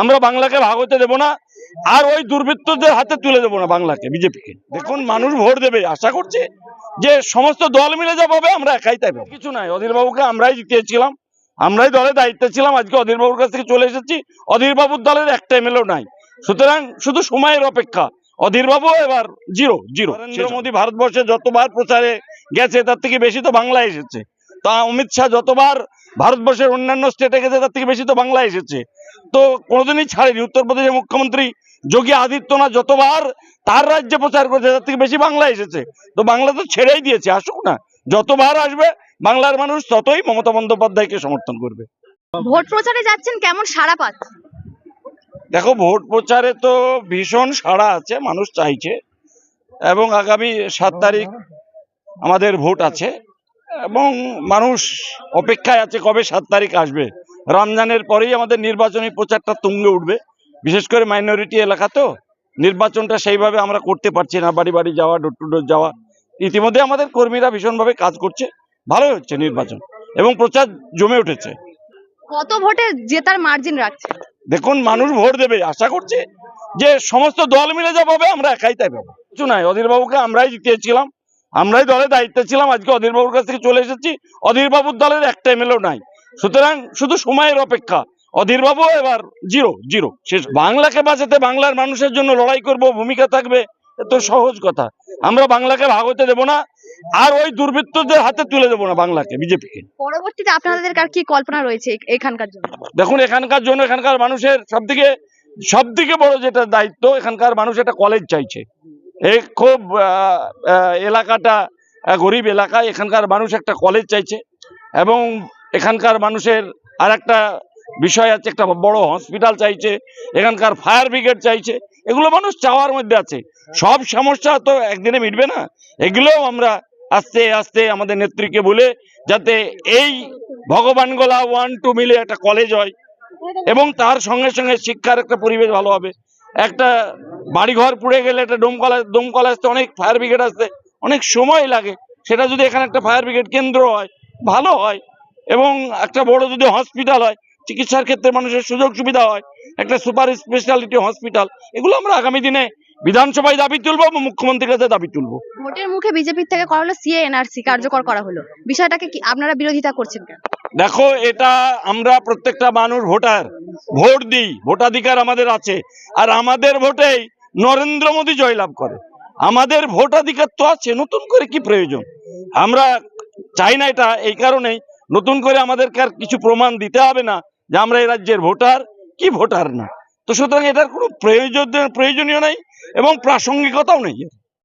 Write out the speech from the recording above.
আমরা বাংলাকে ভাগ হতে দেবো না আর ওই দুর্বৃত্তদের হাতে তুলে দেবো না বাংলাকে বিজেপিকে। দেখুন মানুষ ভোট দেবে আশা করছে যে সমস্ত দল মিলে যা পাবে আমরা একাই তাই পাবো। কিছু নাই অধীর বাবুকে আমরাই জিতিয়েছিলাম আমরাই দলের দায়িত্বে ছিলাম আজকে অধীর বাবুর কাছ থেকে চলে এসেছি অধীর বাবুর দলের একটা এমএলও নাই। সুতরাং শুধু সময়ের অপেক্ষা অধীর বাবু এবার জিরো জিরো নরেন্দ্র মোদী ভারতবর্ষে যতবার প্রচারে গেছে তার থেকে বেশি তো বাংলা এসেছে। তা অমিত শাহ যতবার ভারতবর্ষের অন্যান্য স্টেটে গেছে তার থেকে বেশি তো বাংলা এসেছে। তো কোনোদিনই ছাড়েনি। উত্তরপ্রদেশের মুখ্যমন্ত্রী যোগী আদিত্যনাথ যতবার তার রাজ্যে প্রচার করেছে তার থেকে বেশি বাংলা এসেছে। তো বাংলা তো ছেড়েই দিয়েছে আসুক না। যতবার আসবে বাংলার মানুষ ততই মমতা বন্দ্যোপাধ্যায়কে সমর্থন করবে। ভোট প্রচারে যাচ্ছেন কেমন সাড়া পাচ্ছে দেখো ভোট প্রচারে তো ভীষণ সাড়া আছে মানুষ চাইছে। এবং আগামী সাত তারিখ আমাদের ভোট আছে। এবং মানুষ অপেক্ষায় আছে কবে সাত তারিখ আসবে। রমজানের পরেই আমাদের নির্বাচনী প্রচারটা তুঙ্গে উঠবে। বিশেষ করে মাইনরিটি এলাকা তো নির্বাচনটা সেইভাবে আমরা করতে পারছি না। বাড়ি বাড়ি যাওয়া ডোর টু ডোর যাওয়া। ইতিমধ্যে আমাদের কর্মীরা ভীষণভাবে কাজ করছে। ভালো হচ্ছে নির্বাচন এবং প্রচার জমে উঠেছে। কত ভোটে জেতার মার্জিন রাখছে? দেখুন মানুষ ভোট দেবে। আশা করছে যে সমস্ত দল মিলে যা পাবে আমরা একাই তাই পাবো। কিছু নাই অধীর বাবুকে আমরাই জিতিয়েছিলাম। আমরাই দলের দায়িত্বে ছিলাম আজকে অধীর বাবুর কাছ থেকে চলে এসেছি। অধীর বাবুর দলের একটা এমএলও নাই। সুতরাং শুধু সময়ের অপেক্ষা। অধীর বাবু এবার জিরো জিরো। শেষ। বাংলাকে বাঁচাতে বাংলার মানুষের জন্য লড়াই করব ভূমিকা থাকবে এ তো সহজ কথা। আমরা বাংলাকে ভাগ হতে দেবো না আর ওই দুর্বৃত্তদের হাতে তুলে দেবো না বাংলাকে বিজেপিকে। পরবর্তীতে আপনাদের কার কি কল্পনা রয়েছে এখানকার জন্য? দেখুন এখানকার জন্য এখানকার মানুষের সব থেকে সব থেকে বড় যেটা দায়িত্ব এখানকার মানুষ একটা কলেজ চাইছে। এই খুব এলাকাটা গরিব এলাকা, এখানকার মানুষ একটা কলেজ চাইছে এবং এখানকার মানুষের আর একটা বিষয় আছে, একটা বড় হসপিটাল চাইছে, এখানকার ফায়ার ব্রিগেড চাইছে, এগুলো মানুষ চাওয়ার মধ্যে আছে। সব সমস্যা তো একদিনে মিটবে না। এগুলোও আমরা আস্তে আস্তে আমাদের নেত্রীকে বলে যাতে এই ভগবানগোলা ওয়ান টু মিলে একটা কলেজ হয় এবং তার সঙ্গে সঙ্গে শিক্ষার একটা পরিবেশ ভালো হবে। একটা বাড়িঘর পুড়ে গেলে একটা ডোমকল আস- দমকল আসতে অনেক ফায়ার ব্রিগেড আসতে অনেক সময় লাগে। সেটা যদি এখানে একটা ফায়ার ব্রিগেড কেন্দ্র হয়, ভালো হয়, এবং একটা বড় যদি হসপিটাল হয়, চিকিৎসার ক্ষেত্রে মানুষের সুযোগ সুবিধা হয়, একটা সুপার স্পেশালিটি হসপিটাল এগুলো আমরা আগামী দিনে বিধানসভায় দাবি তুলবো এবং মুখ্যমন্ত্রীর কাছে দাবি তুলবো। ভোটের মুখে বিজেপির থেকে করা হলো সিএ এনআরসি কার্যকর করা হলো। বিষয়টাকে কি আপনারা বিরোধিতা করছেন দেখো, এটা আমরা প্রত্যেকটা মানুষ ভোটার। ভোট দিই, ভোটাধিকার আমাদের আছে। আর আমাদের ভোটেই নরেন্দ্র মোদী জয়লাভ করে। আমাদের ভোটাধিকার তো আছে, নতুন করে কি প্রয়োজন? আমরা চাই না এটা এই কারণেই। নতুন করে আমাদেরকে আর কিছু প্রমাণ দিতে হবে না যে আমরা এই রাজ্যের ভোটার, কি ভোটার না। তো সুতরাং এটার কোনো প্রয়োজন, প্রয়োজনীয় নেই এবং প্রাসঙ্গিকতাও নেই।